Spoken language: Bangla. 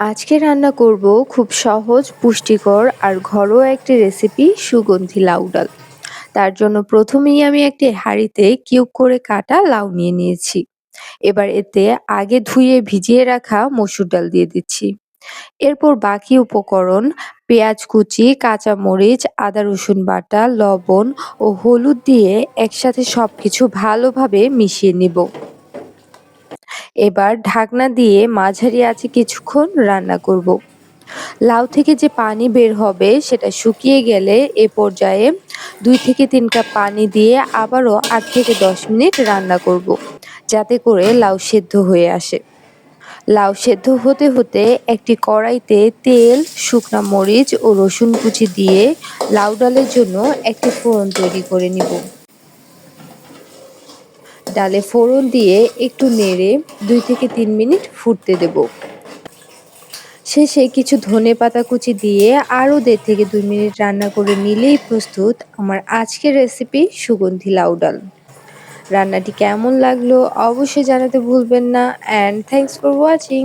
আজকে রান্না করব খুব সহজ, পুষ্টিকর আর ঘরোয়া একটি রেসিপি, সুগন্ধি লাউ ডাল। তার জন্য প্রথমেই আমি একটি হাঁড়িতে কিউব করে কাটা লাউ নিয়ে নিয়েছি। এবার এতে আগে ধুয়ে ভিজিয়ে রাখা মসুর ডাল দিয়ে দিচ্ছি। এরপর বাকি উপকরণ পেঁয়াজ কুচি কাঁচামরিচ আদা রসুন বাটা, লবণ ও হলুদ দিয়ে একসাথে সবকিছু ভালোভাবে মিশিয়ে নিব। এবার ঢাকনা দিয়ে মাঝারি আছে কিছুক্ষণ রান্না করব। লাউ থেকে যে পানি বের হবে সেটা শুকিয়ে গেলে এ পর্যায়ে দুই থেকে তিন কাপ পানি দিয়ে আবারও আট থেকে দশ মিনিট রান্না করব। যাতে করে লাউ সেদ্ধ হয়ে আসে লাউ সেদ্ধ হতে হতে একটি কড়াইতে তেল, শুকনা মরিচ ও রসুন কুচি দিয়ে লাউ ডালের জন্য একটি ফোড়ন তৈরি করে নিব ডালে ফোড়ন দিয়ে একটু নেড়ে দুই থেকে তিন মিনিট ফুটতে দেব। শেষে কিছু ধনে পাতা কুচি দিয়ে আরও দেড় থেকে দুই মিনিট রান্না করে নিলেই প্রস্তুত আমার আজকের রেসিপি সুগন্ধি লাউ ডাল। রান্নাটি কেমন লাগল অবশ্যই জানাতে ভুলবেন না অ্যান্ড থ্যাংকস ফর ওয়াচিং